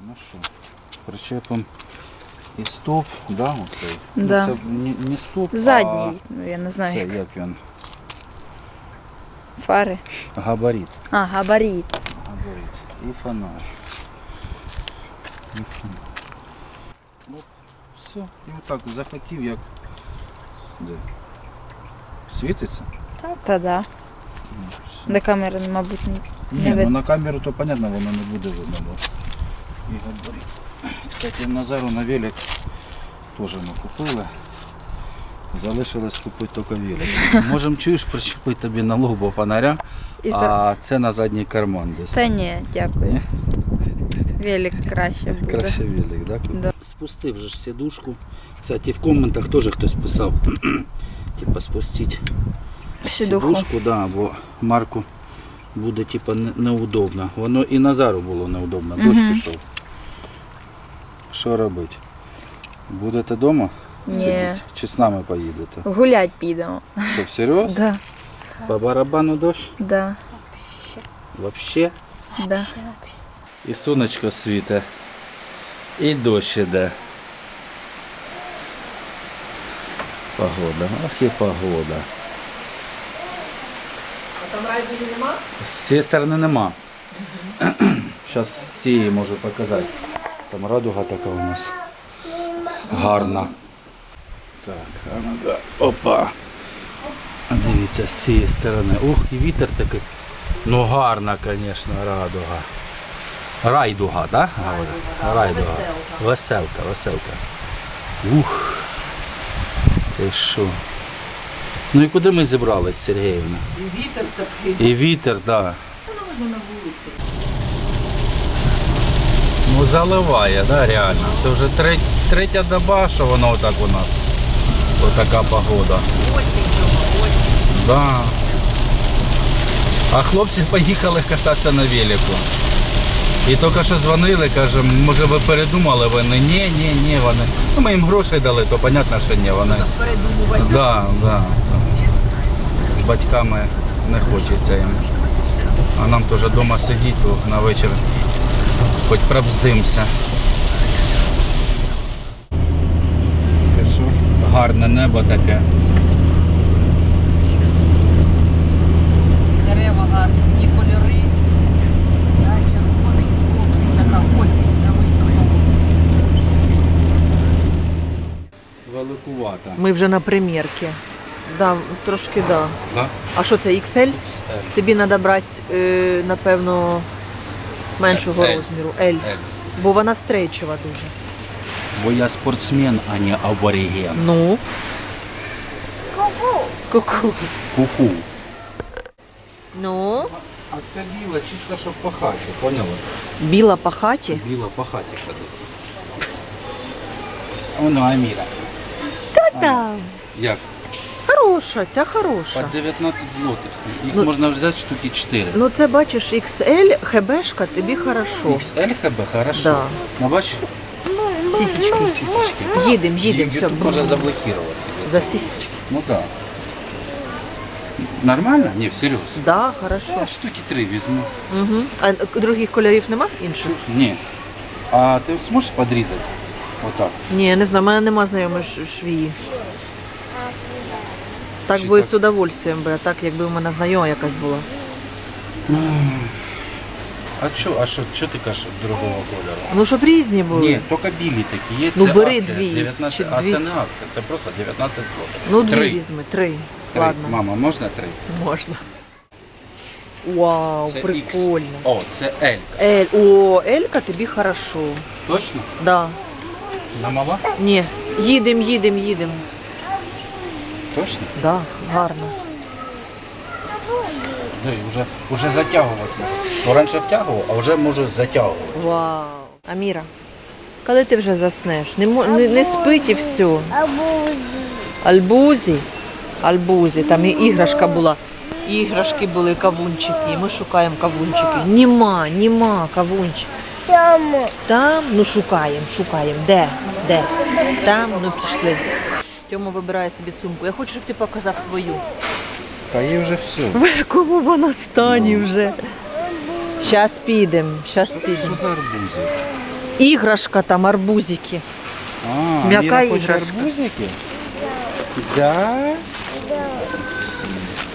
Ну що, причепимо і стовп, да, оцей? Да. Ну, це не, не стовп, Задній, ну я не знаю. це як. як він? Фари. Габарит. А, габарит. Габарит. І фонарь. І фонарь. Оп, все. І отак захотів, як. Де? Світиться? Та да. Ну, все. До камери, мабуть, не. Ні, Не ну вид- на камеру то понятно, воно не буде видно. Бо. Габарит. Кстати, Назару на велик теж ми купили. Залишилось купити тільки велик. Можемо чуєш причепити тобі на лобо фонаря, І за... а це на задній карман десь. Це ні, дякую. Ні? Велик краще буде. Краще велик, так? Да. Спустив же ж сідушку. Кстати, в коментах теж хтось писав. типа спустіть Сідуху. сідушку, да, бо Марку буде типа не- неудобно. Воно і Назару було неудобно. Дощ Мгм. пішов. Що робити? Будете вдома Ні. сидіти? Чи з нами поїдете? Гулять підемо. Що, всерйоз? Да, По барабану дощ? да, Вообще? да. І сонечко світе, і дощ іде. Погода, ах і погода. А там райдері нема? З цієї сторони нема. Зараз з цієї можу показати. Там радуга така у нас гарна. Так, а. Опа. Дивіться, з цієї сторони. Ух, і вітер такий. Ну гарна, звісно, радуга. Райдуга, так? Да? Райдуга. Веселка, веселка. Ух. Ти що? Ну і куди ми зібрались, Сергіївна? І вітер такий. І вітер, так. Да. Можна на вулиці. Заливає, да, реально. Це вже третя, третя доба, що воно отак у нас. Отака погода. Осінь осінь. Да. А хлопці поїхали кататися на велику. І тільки що дзвонили, кажемо, може ви передумали, вони ні, ні, ні, вони. Ну ми їм грошей дали, то понятно, що ні, вони. Передумувати. Да, да. З батьками не хочеться їм. А нам теж вдома сидіти на вечір. Хоч пробздимся. Гарне небо таке. Дерева гарні, такі кольори. Червоний, жовтий, така осінь, вже що осінь. Великувата. Ми вже на примірці. Да, трошки да. Да? А що це, XL? XL. Тобі треба брати, е, напевно, меншого L. розміру. L. L. Бо вона стрейчева дуже. Бо я спортсмен, а не абориген. Ну. Ку-ку. Ку-ку. Ну. А це біло чисто, щоб по хаті, поняли? Біла по хаті. Біло по хаті ходить. Воно Аміра. Та-да. Як? Хороша, ця По 19 злотих. Їх Ну- можна взяти штуки 4. Ну це бачиш, XL, хебешка, тобі хорошо. XL ХБ, хорошо. Да. Ну бач, Сісечки. сісечки. Їдем, їдем. Ютуб все. може заблокувати. За сісечки. Ну так. Нормально? Ні, всерйоз. Да, хорошо. Я штуки три візьму. Угу. А других кольорів нема інших? Ні. А ти зможеш підрізати? Отак. Ні, я не знаю, в мене нема знайомих ш- швії. Так би так? з удовольствием би, а так якби у мене знайома якась була. А що, а що, що ти кажеш другого кольору? Ну, щоб різні були. Ні, тільки білі такі є. Ну, це бери акція, дві, 19, чи а дві. це не акція, це просто 19 злотих. Ну, дві Три. візьми, три. Три. Ладно. Мама, можна три? Можна. Вау, Це прикольно. X. О, це L. Ель, о, Елька тобі хорошо. Точно? Да. На мала? Ні, їдем, їдем, їдем. Точно? Да, гарно. Да, і вже, вже затягувати можу. Ну, раніше втягував, а вже можу затягувати. Вау. Аміра, коли ти вже заснеш? Не, мо- не, не спить і все. Альбузі. Альбузі, там і іграшка була. Іграшки були, кавунчики. Ми шукаємо кавунчики. Нема, нема кавунчик. Там. Там? Ну шукаємо, шукаємо. Де? Де? Там, ну пішли. Тьома вибирає собі сумку. Я хочу, щоб ти показав свою. Та є вже все. В якому вона стані вже? Щас підемо, щас Що за арбузи? Іграшка там, арбузики. А, М'яка Міра хоче іграшка. арбузики? Да?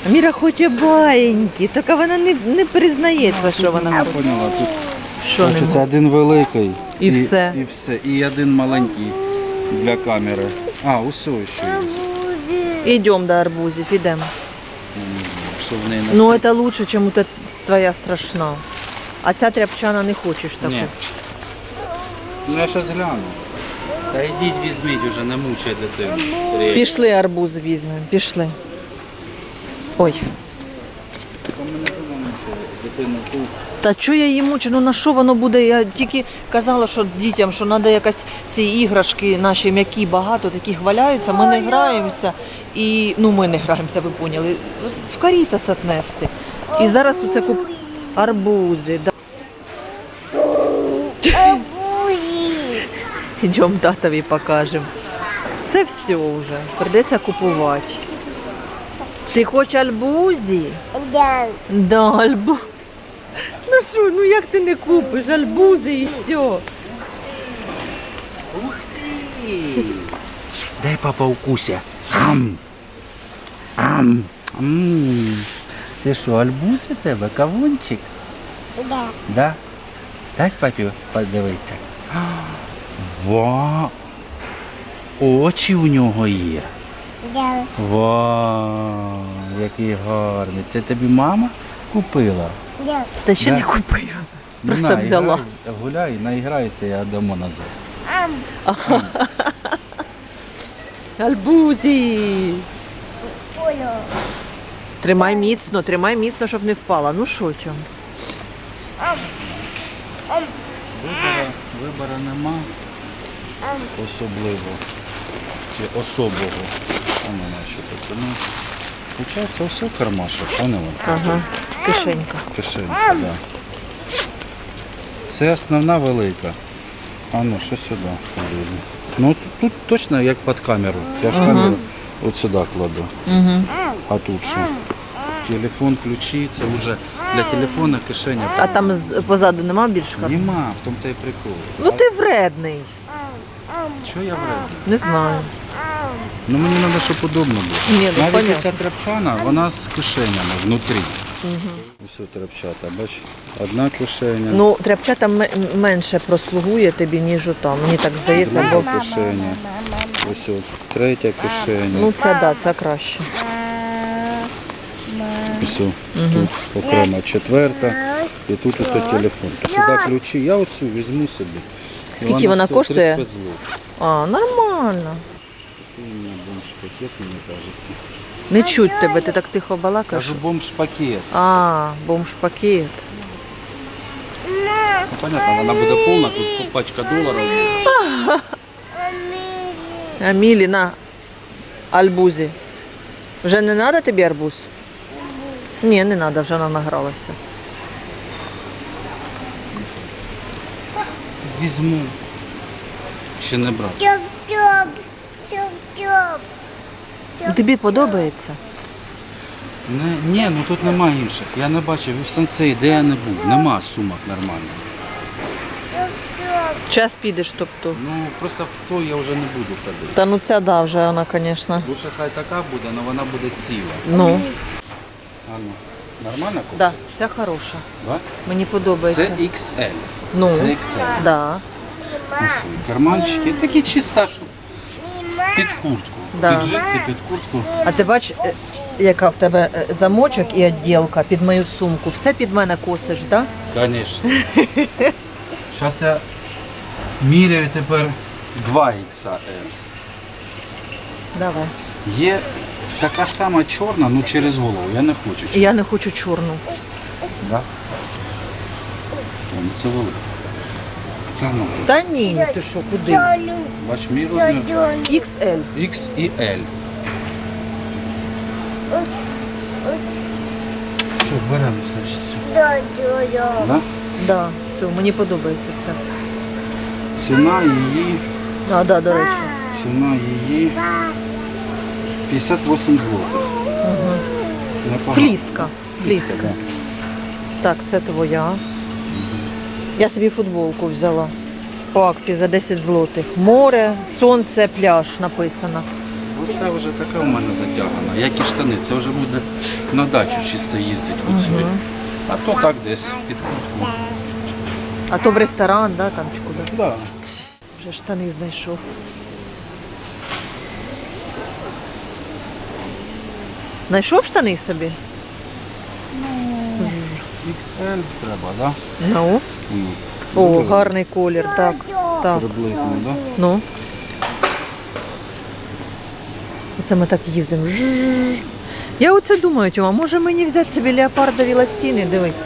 Міра хоче баєньки, тільки вона не, не признається, що вона Я хоче. поняла, тут Що не хочеться один великий. І все. І все. І один маленький для камери. А, усе ще є. Йдемо до арбузів, ідемо. Що в неї на Ну, це лучше, чим та твоя страшна. А ця тряпчана не хочеш таку. Ні. Ну я щас гляну. Та йдіть візьміть уже, не мучайте дитину. Пішли арбуз візьмемо, пішли. Ой. Та ми не будемо мучити дитину. Та що я її мучу? Ну на що воно буде? Я тільки казала, що дітям, що треба якась ці іграшки наші м'які багато таких валяються. Ми не граємося і ну ми не граємося, ви поняли. В карітас отнести. І зараз оце куп арбузи. Да. Йдемо татові покажемо. Це все вже. Придеться купувати. Ти хочеш альбузі? Да, альбуз. Ну що, ну як ти не купиш альбузи і все. Ух ти! Дай папа укуся. Ам. Ам. Ам. Це що, альбуз у тебе? Кавунчик? Да. Да? Дай папі подивитися. Ва! Очі у нього є. Да. Вау, який гарний. Це тобі мама купила? Да. Та ще Да. не купила. Просто На, взяла. Гуляй, гуляй, наіграйся, я дамо назад. Ам. Альбузі. Поло. Тримай міцно, тримай міцно, щоб не впала. Ну що тьом? Ам. Ам. Вибора, вибора нема Ам. особливо. Чи особого. А ну наші такі. Получається, ось кармашок, поняла? Ага. Кишенька. Кишенька, так. Да. Це основна велика. А ну, що сюди полізе. Ну тут, точно як під камеру. Я ж Ага. камеру от сюди кладу. Угу. А тут що? Телефон, ключі, це вже для телефона кишеня. А там з- позаду нема більш хат? Нема, в тому та й прикол. Ну ти вредний. Чого я вредний? Не знаю. Ну мені треба, щоб удобно було. Ні, ну Навіть понятно. ця тряпчана, вона з кишенями внутрі. Угу. Ось тряпчата, бач, одна кишеня, Ну, тряпчата м- менше прослугує тобі, ніж там. Мені так здається, бо друга кишеня, ось от, третя кишеня, ну це да, це краще. ось от, Угу. тут окремо четверта, і тут ось от телефон. То сюди ключі, я оцю візьму собі. Скільки вона стоїть коштує? злотих. А, нормально. Мене бомж-пакет, мені кажеться. Не чуть тебе, ти так тихо балакаєш. Кажу бомж-пакет. А, бомж-пакет. Ну, понятно, вона буде повна, тут пачка доларів. Амілі, на альбузі. Вже не треба тобі арбуз? Ні, не треба, вже вона награлася. Візьму. Чи не брати? Тьоп, тьоп. Ну, Тобі подобається? Не, ні, ну тут нема інших. Я не бачив і в сенсей, де я не був. Нема сумок нормальних. Тьоп. Час підеш, тобто. Ну просто в то я вже не буду ходити. Та ну ця да, вже вона, звісно. Лучше хай така буде, але вона буде ціла. Ну, А ну, нормально купити? да, ця хороша. Да? Мені Це подобається. XL. Ну, Це XL. да. Ось і карманчики. Такі чиста, що під куртку. Да. Під джинси, під куртку. А ти бач, е, яка в тебе е, замочок і відділка під мою сумку. Все під мене косиш, так? Да? Звісно. Зараз я міряю тепер 2 XL. Давай. Є така сама чорна, ну через голову. Я не хочу. І я не хочу чорну. Да? Ну це велика. Та ну, Та ні, ну ти що, куди? Бач, мій розмір XL. X і L. Все, беремо, значить. Дьолю. Да? Да, все, мені подобається це. Ціна її, А, да, до речі. ціна її 58 злотих. Угу. Непогано. Фліска. Фліска. Так, це твоя. Я собі футболку взяла по акції за 10 злотих. Море, сонце, пляж написано. Оце вже така в мене затягана. Як і штани, це вже буде на дачу чисто їздити в цю. Мгм. А то так десь під куртку. А то в ресторан, да, там чи куди. Да. Вже штани знайшов. Знайшов штани собі? XL треба, да? Ну. Ну, О, гарний колір, так. Так. Приблизно, да? Ну. Оце ми так їздимо. Жжж. Я оце думаю, Тьома, може мені взяти собі леопардові лосіни, дивись.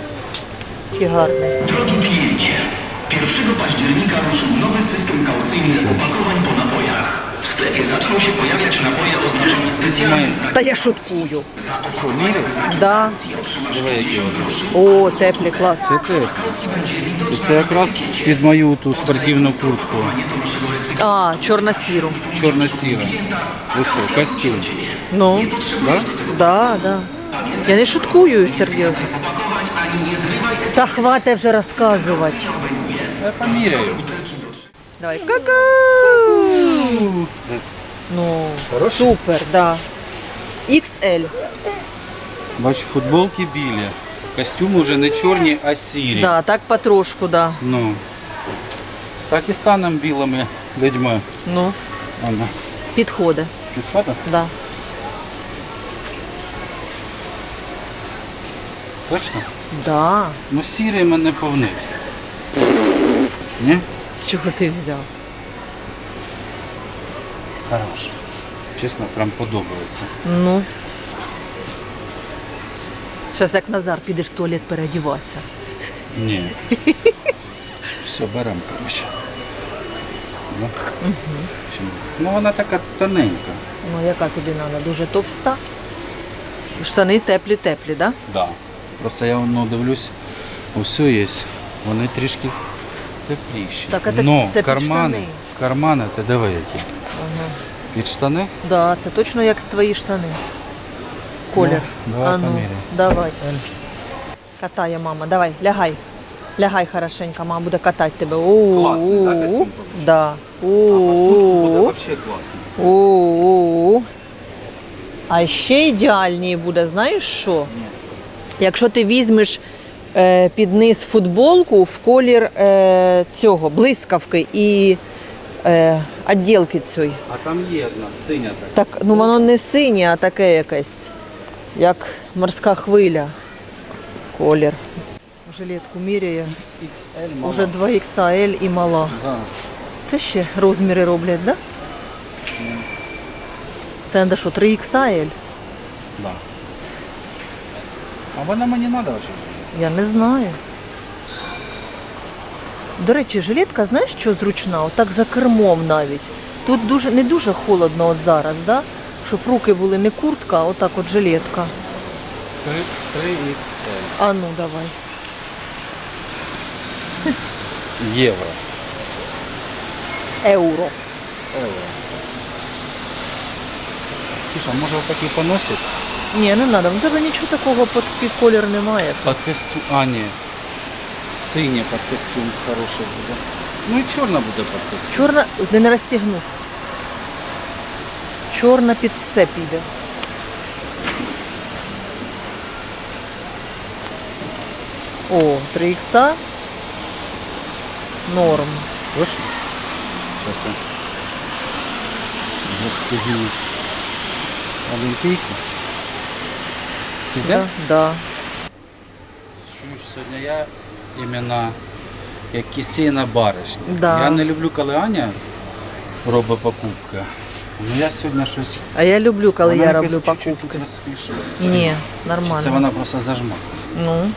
Які гарні. Drogi kliencie, 1 października ruszył nowy system kaucyjny sklepie zaczną się pojawiać napoje oznaczone specjalnym. Та я шуткую. Znakiem Да. kaucji otrzymasz Диви, які 50 вони. groszy. О, теплі, клас. Це będzie І це якраз під мою ту спортивну куртку. А, чорно-сіру. Чорно-сіра. О, костюм. Ну, Да? да, да. Я не шуткую, серйозно. Та хватить вже розказувати. Я поміряю. Давай. Ка-ка! Ну, Хороший? супер, да. XL. Бач, футболки білі. Костюми вже не чорні, а сірі. Да, так потрошку, да. Ну. Так і станемо білими людьми. Ну, Ано. підходить, Підходить? да. Точно? Да. Ну сірий мене повнить. Ні? З чого ти взяв? Хорош. Чесно, прям подобається. Ну. Зараз як Назар підеш в туалет переодіватися. Ні. Все, беремо, коротше. Ну. Ну вона така тоненька. Ну, яка тобі треба? Дуже товста. Штани теплі-теплі, да? Да. Просто я ну, дивлюсь, усе є. Вони трішки тепліші. Так, а так Но це під кармани, штани. кармани, ти диви які. Ага. Під штани? Да, це точно як твої штани. Колір. Ну, давай а ну, поміряй. давай. Катає мама, давай, лягай. Лягай хорошенько, мама буде катати тебе. У-у-у. Класний, да, костюм? Да. Буде У-у-у. взагалі класно. У-у-у. А ще ідеальніше буде, знаєш що? Ні. Якщо ти візьмеш під низ футболку в колір е, цього, блискавки і е, відділки цієї. А там є одна синя така. Так, ну воно не синє, а таке якесь, як морська хвиля. Колір. Жилетку міряє. XXL, мама. Уже 2XL і мала. Да. Це ще розміри роблять, так? Да? Це треба що, 3XL? Да. А вона мені треба взагалі. Я не знаю. До речі, жилетка, знаєш, що зручна? Отак за кермом навіть. Тут дуже, не дуже холодно от зараз, да? щоб руки були не куртка, а отак от жилетка. 3XL. А ну давай. Євро. Еуро. Євро. Тиша, може отакий поносить? Ні, не треба. У тебе нічого такого під, колір немає. Під костюм. А, ні. Синє під костюм хороший буде. Ну і чорна буде під костюм. Чорна, ти не розстігнув. Чорна під все піде. О, 3 ікса. Норм. Точно? Зараз я застігну олімпійку. Ти Да, да. Чуєш, сьогодні я іменно як кисейна баришня. Да. Я не люблю, коли Аня робить покупки. Ну я сьогодні щось. А я люблю, коли Вона я роблю чуть-чуть покупки. розпішує. Ні, Це нормально. вона просто зажма. Ну,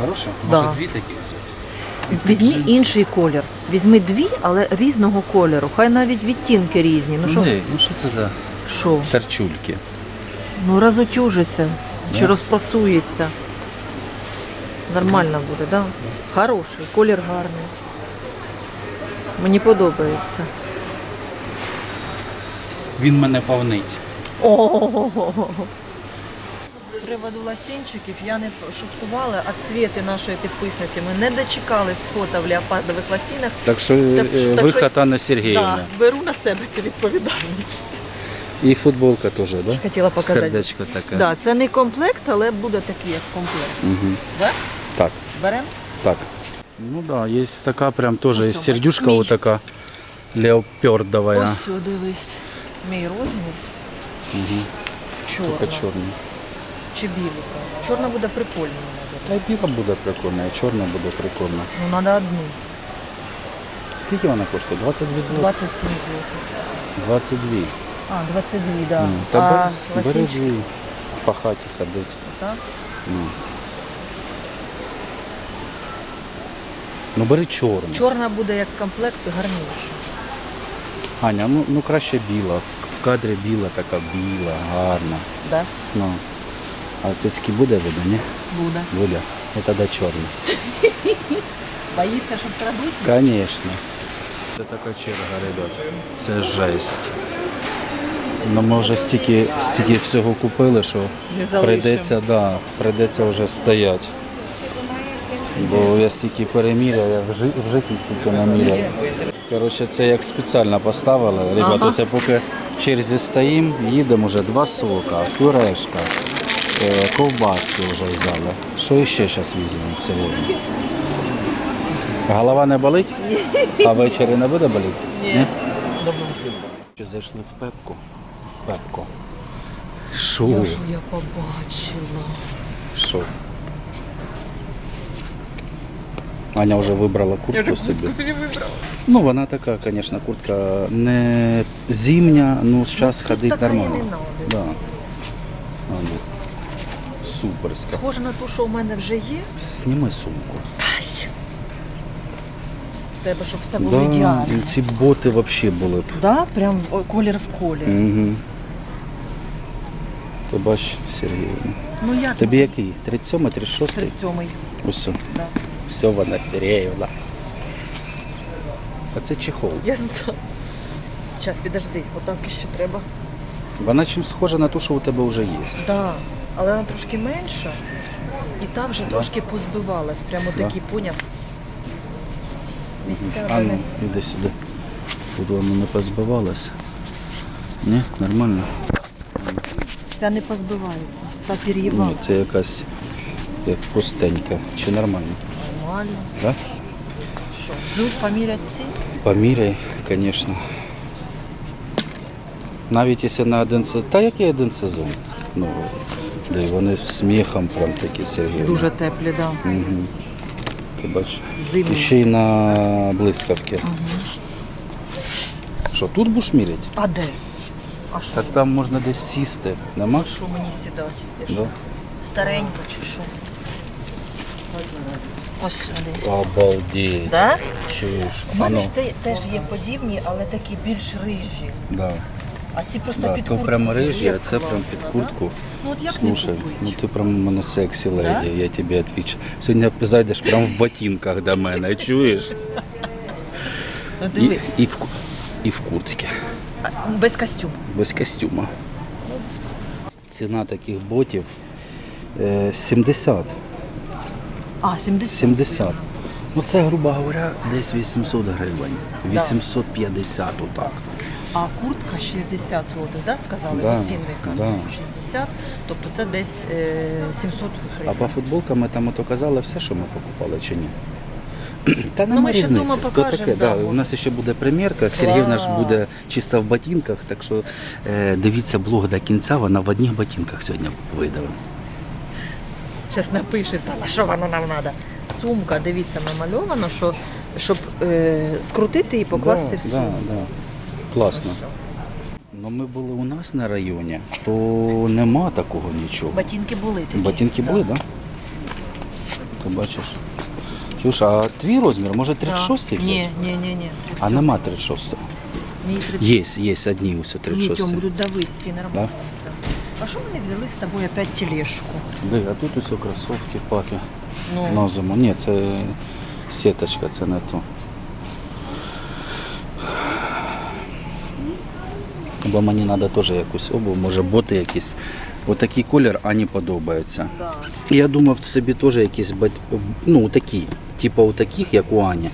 Хороша? Да. Може дві такі взяти? візьми інший колір. Візьми дві, але різного кольору. Хай навіть відтінки різні. Ну що, Ні, ну що це за що? тарчульки? Ну чи розпасується. Нормально буде, так? Да? Хороший, колір гарний. Мені подобається. Він мене повнить. О, приводу лосінчиків я не шуткувала, а Світи нашої підписниці ми не дочекались фото в леопардових лосінах. Так що Так е, що- так виход що- Анна Сергіївна. Да, беру на себе цю відповідальність. І футболка теж, да? Хотіла показати. Сердечко таке. Да, це не комплект, але буде такий як комплект. Угу. Да? Так, Беремо? так. Ну да, є така прям теж Ось, сердюшка мій. вот така леопердовая. Ось сюди дивись. Мій розмір. Угу. Чорна. Така чорна. Чи біла? Чорна буде прикольна. Та й біла буде прикольна, і чорна буде прикольна. Ну, треба одну. Скільки вона коштує? 22 злотих? 27 злотих. 22. А, 22, да. М, Та а бери- бери лосінчики? дві. По хаті ходить. Так? Ну. ну бери чорну. Чорна буде як комплект гарніше. Аня, ну, ну краще біла. В кадрі біла така біла, гарна. Да? Ну. А цицьки буде видно, ні? Буде. Буде. І тоді чорний. Боїться, щоб крадуть? Конечно. Це така черга, ребят. Це жесть. Ну, ми вже стільки, стільки всього купили, що прийдеться, да, прийдеться вже стояти. Бо я стільки переміряв, я в, жи- в житті стільки не міряв. Коротше, це як спеціально поставили. Ребята, Ага. це поки в черзі стоїмо, їдемо вже два сока, пюрешка, е, ковбаски вже взяли. Що ще зараз візьмемо сьогодні? Голова не болить? А ввечері не буде боліти? Ні. Зайшли в пепку? В пепку. Я ж я побачила. Що? Аня вже вибрала куртку собі. Ну, вона така, звісно, куртка не зимня, ну зараз ходить така нормально. не. Да. Аня. Суперська. Схоже на ту, що у мене вже є. Сніми сумку. Ай. Треба, щоб все було Да, ідеально. ці боти взагалі були б. Да? Прям колір в колір. Угу. Ти бачиш, Сергіївна. Ну як? Тобі який? 37 36 37-й. Ось. Да. Все вона Сергіївна. А це чехол. Я знаю. Зараз, підожди, отак ще треба. Вона чим схожа на ту, що у тебе вже є. Да. Але вона трошки менша. І та вже трошки позбивалась. Прямо Да. такий поняв. Місця А ну, іди сюди. Тут воно не позбивалося. Ні, нормально? Ця не позбивається. Та. Ні, це якась як пустенька. Чи нормально? Нормально. Да? Що, взув поміряти ці? Поміряй, звісно. Навіть якщо на один сезон. Та який один сезон? Ну, де вони з сміхом прям такі Сергій. Дуже теплі, да. Угу. Ти бачиш? І Зимні. ще й на блискавки. Що, тут будеш міряти? А де? А що? Так там можна десь сісти. Нема? Що мені сідати? Я Да. Старенько чи що? Ось сюди. Обалдеть. Да? Чуєш? У мене ж те- теж є подібні, але такі більш рижі. Да. А ці просто Да, під то куртку. прям такі, рижі, як а це прям під класно, да? куртку. Ну от як Слушай, не ну ти прям у мене сексі леді, Да? я тобі відвічу. Сьогодні зайдеш прям в ботинках до мене, чуєш? Ну, І, диви, і, в, ку- і в куртці, без костюму. без костюма. Ціна таких ботів е, 70. А, 70. 70. Ну це, грубо говоря, десь 800 гривень. Да. 850 отак. А куртка 60 злотих, да, сказали, Да, оцінника? да. 60, тобто це десь е, 700 А по футболкам ми там ото казали все, що ми покупали чи ні? Та Ну, ми ще різниці. дома покажемо, таке, да, да, У нас ще буде прем'єрка, Сергіївна ж буде чисто в ботинках, так що е, дивіться блог до кінця, вона в одних ботинках сьогодні вийде. Зараз напише, та на що воно нам треба? Сумка, дивіться, намальовано, що, щоб е, скрутити і покласти в да, сумку. да, да. Класно. Ну ми були у нас на районі, то нема такого нічого. Ботинки були такі. Ботинки були, так? Да? Ти бачиш. Чуєш, а твій розмір, може 36 взяти? Ні, ні, ні, ні. А нема 36. Мій 30. Є, є одні ось Ні, 36. Тьом, будуть давити всі нормально. Да? А що ми не взяли з тобою опять тележку? Диви, а тут усе кросовки папі Ну, на зиму. Ні, це сіточка, це не то. Бо мені треба теж якусь обув, може боти якісь. Отакий колір Ані подобається. Да. Я думав собі теж якісь ну, такі, типу у таких, як у Ані.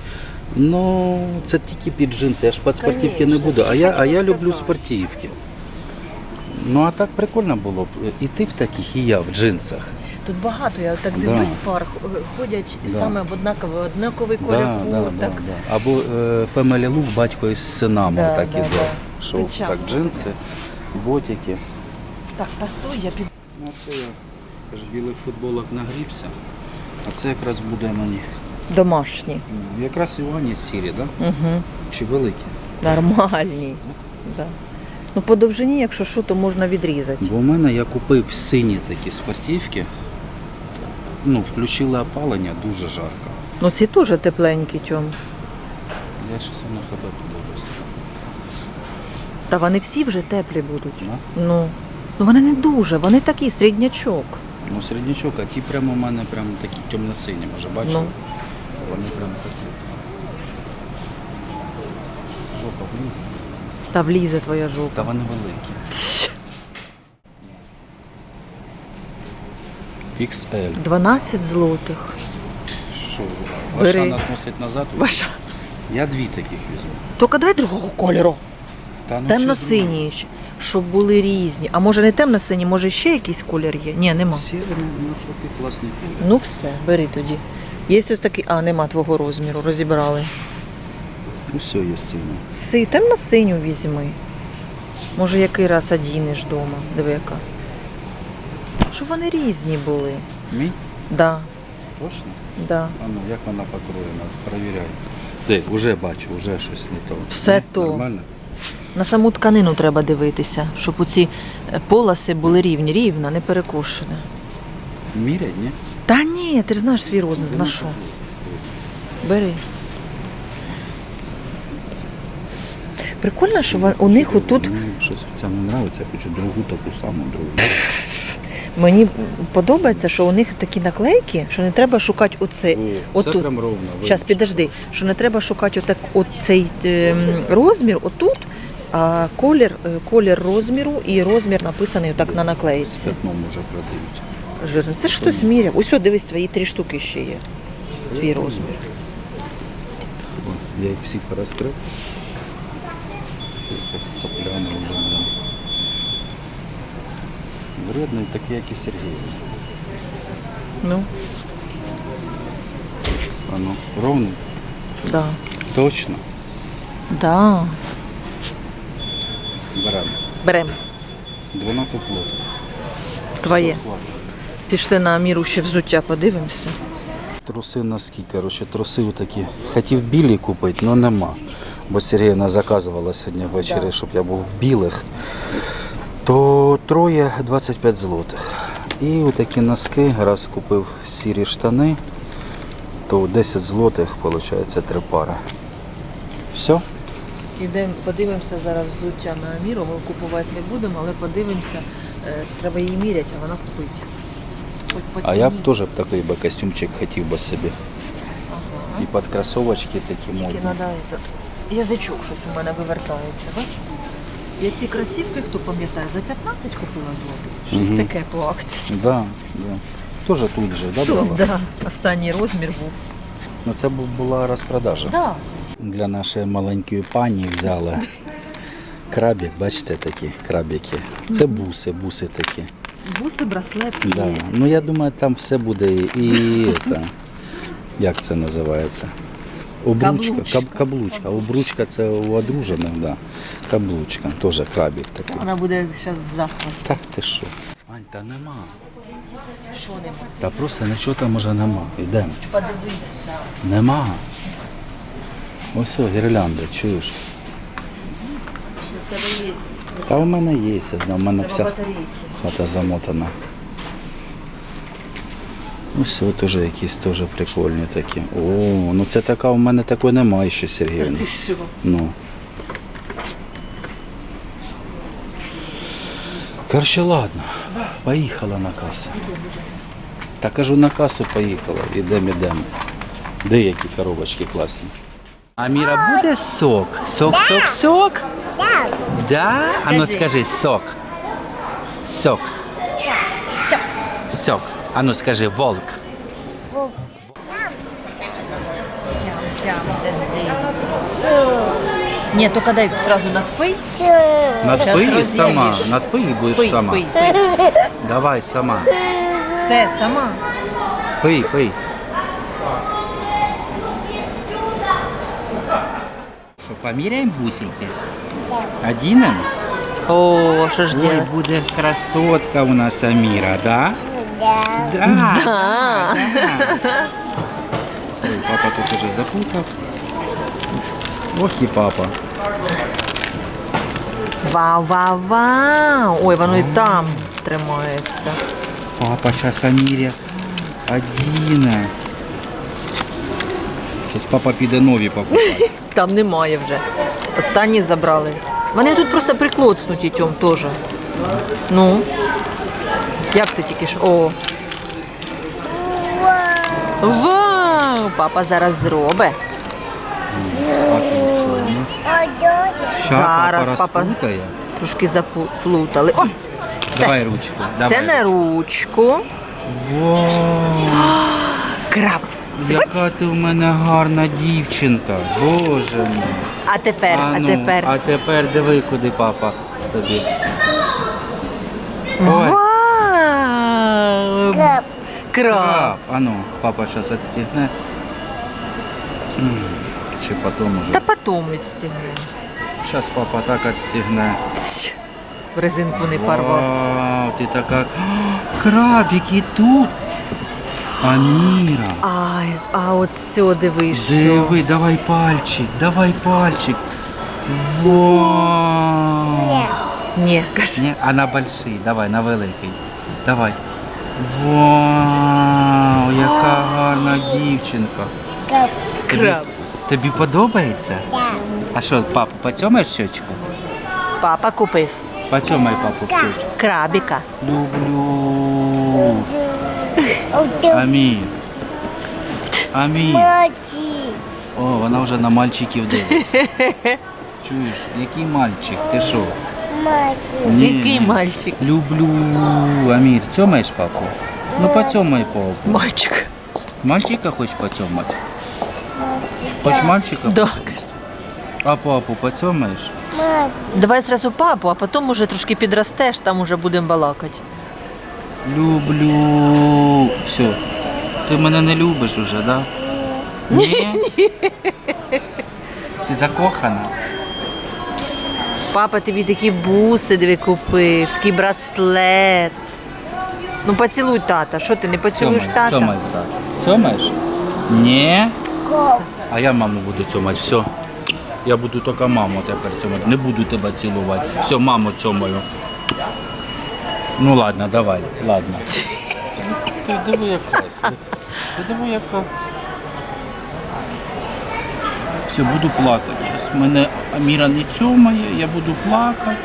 Ну, це тільки під джинси. Я ж під спортивки не буду. А я, а я люблю сказати. спортивки. Ну а так прикольно було б. І ти в таких, і я в джинсах. Тут багато, я так Да. дивлюсь, пар ходять Да. саме в однаковий, однаковий Да, да, да, да. Або е, Family Look батько із синами Да, так да, іде. да. Тут так, джинси, ботики. Так, постой, я під... Ну це я ж білих футболок нагрівся. А це якраз буде мені. Домашні. Якраз і у Ані сірі, да? Угу. Чи великі? Нормальні. Да. Ну, по довжині, якщо що, то можна відрізати. Бо в мене я купив сині такі спортивки. Ну, включили опалення, дуже жарко. Ну, ці теж тепленькі, Тьом. Я щось на хабе подивлюся. Та вони всі вже теплі будуть. Да? Ну, ну вони не дуже, вони такі, середнячок. Ну, середнячок, а ті прямо у мене прям такі темно-сині, може бачили? Ну. Вони прям такі. Жопа влізе. Та влізе твоя жопа. Та вони великі. XL. 12 злотих. Що? Бери. Ваша носить назад? Ваша. Я дві таких візьму. Тільки давай другого кольору. Та, ну, Темно-сині, ще, щоб були різні. А може не темно-сині, може ще якийсь колір є? Ні, нема. Сірий, навпаки, класний колір. Ну все, бери тоді. Є ось такий, а нема твого розміру, розібрали. Ну все, є сильно. Си, темно-синю візьми. Може, який раз одінеш вдома. Диви яка. Щоб вони різні були. Мій? Да, Точно? да. А ну, як вона покроєна? Перевіряй. Де, вже бачу, вже щось не то. Все Ні? то. Нормально? На саму тканину треба дивитися, щоб оці е, полоси були рівні, рівна, не перекошена. Мірять, ні? Та ні, ти ж знаєш свій розмір. На що? Бери. Прикольно, що у них отут Мені щось це не подобається, я хочу другу таку саму другу. Мені подобається, що у них такі наклейки, що не треба шукати оцей. О, отут. Це прям ровно. Зараз підожди, що не треба шукати отак, оцей ем, розмір отут, а колір, е, колір розміру і розмір написаний отак на наклейці. пятном вже продають. Жирно. Це ж хтось міряв. Ось о, дивись, твої три штуки ще є. Твій розмір. О, Я їх всі порозкрив. Це якась сопляна вже. Вредний такий, як і Сергій. Ну, А ну, ровний? да. Точно. Да. Беремо. Берем. 12 злотих. Твоє. Пішли на міру ще взуття, подивимося. Труси носки, коротше, труси такі. Хотів білі купити, але нема. Бо Сергіївна заказувала сьогодні ввечері, Да. щоб я був в білих. То троє 25 злотих. І отакі носки, раз купив сірі штани, то 10 злотих, виходить, три пари. Все? Ідемо, подивимося зараз взуття на міру. Ми купувати не будемо, але подивимося. Е, Треба її міряти, а вона спить. Хоч по А я б теж б такий би костюмчик хотів би собі. Ага. І під кросовочки такі Тільки модні. треба язичок щось у мене вивертається, бачиш? Я ці кросівки, хто пам'ятає, за 15 купила злотих. Щось Мгм. таке по акції. Да, да. Тоже тут же, да, брала? Да, останній розмір був. Ну це бу- була розпродажа. Да. Для нашої маленької пані взяли крабик, бачите такі крабики. Це буси, буси такі. Буси, браслети. Да. Ну я думаю, там все буде і це, як це називається? Обручка, Каблучка. Каб, каблучка. Обручка це у одружених, да. Каблучка, теж крабик такий. Вона буде зараз в захваті. Так ти що? Ань, та нема. Що нема? Та просто нічого там уже нема. Йдемо. Подивитися. Нема. Ось о, гірлянди, чуєш? Що в тебе є? Та у мене є, я знаю, у мене Треба вся батарейки. хата замотана. Ось от уже якісь теж прикольні такі. О, ну це така, у мене такої немає ще, Сергіївна. Ти що? Ну. Короче, ладно. Поїхала на касу. Та кажу, на касу поїхала. Ідемо, ідемо. Де які коробочки класні. А Міра буде сок? Сок, сок, сок? Да? А ну скажи сок. Сок. Сок. Сок. А ну скажи волк. Сям, сям, подожди. Ні, тільки дай сразу надпий. Надпий Щас сама. розділиш. Надпий і будеш Пий, сама. пий, пий. Давай сама. Все, сама. Пий, пий. Що, поміряємо бусики? Одінем? О, що ж Ой, делать? буде красотка у нас Аміра, да? Да. Да. Да. да. Ой, папа тут уже запутав. Ох і папа. Вау, вау, вау. Ой, воно і там тримається. Папа сейчас Амірі одіне. Зараз папа піде нові покупати. Там немає вже. Останні забрали. Вони тут просто приклоцнуті тьом теж. Ну. Як ти тільки ж? О. Вау! Папа зараз зробить. А Зараз папа Трошки заплутали. О! Все. Давай ручку. Давай Це на ручку. Вау, Краб. яка ти у мене гарна дівчинка. Боже мій. А тепер, а, ну, тепер. а тепер диви, куди папа тобі. Ой. Вау! Краб. Краб. Краб. А ну, папа зараз відстігне. М, Чи потім уже. Та потім відстігне. Зараз папа так відстігне. Тсь, В резинку не порвав. Вау, ти така. О, Крабики тут. Аміра. Ай, а от сюди вийшов. Диви, давай пальчик, давай пальчик. Вау. Ні, каже. Ні, а на больший, давай, на великий. Давай. Вау, яка гарна дівчинка. Краб. Тобі- Краб. Тобі подобається? Да. А що, папу, поцьомаєш щечку? Папа купив Поцьомай папу в щечку. крабіка. Люблю. Оту. Амі. Амі. Мочи. О, вона вже на мальчиків дивиться. Чуєш, який мальчик? Ти що? Ні, Який мальчик? Люблю. Амір, цьомаєш папу? Ну поцьомай папу. Мальчик. Мальчика хочеш поцьомати? Хочеш мальчика? Да. поцьомати? А папу поцьомаєш? Мочи. Давай зразу папу, а потім уже трошки підростеш, там уже будемо балакати. Люблю. Все. Ти мене не любиш уже, да? Ні? Ти закохана? Папа тобі такі буси диви купив, такий браслет. Ну поцілуй тата. Що ти не поцілуєш тата? Цьомай, так. Цьомаєш? Ні. А я маму буду цьомати. Все. Я буду тільки маму тепер цьомати. Не буду тебе цілувати. Все, маму цьомаю. Ну ладно, давай, ладно. Ти диви яка. Ти диви яка. Все, буду плакати. Мене Аміра не цьомає, я буду плакати.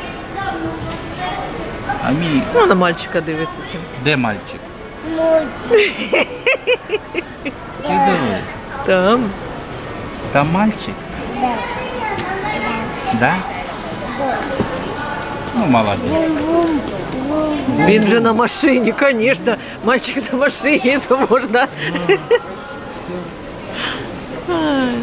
Амі, Ну, на мальчика дивиться тим. де мальчик? Ти диви. Там. Там мальчик? Да. Да? Ну, молодець. Він же на машині, звісно. Мальчик на машині, то можна. Все. Ай.